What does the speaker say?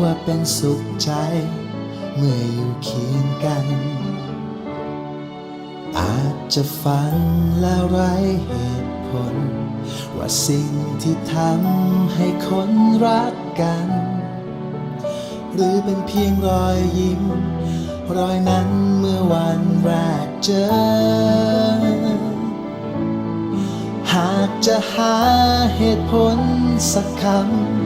ว่าเป็นสุขใจ เมื่ออยู่เคียงกัน อาจจะฟังแล้วไร้เหตุผล ว่าสิ่งที่ทำให้คนรักกัน หรือเป็นเพียงรอยยิ้ม รอยนั้นเมื่อวันแรกเจอ หากจะหาเหตุผลสักคำ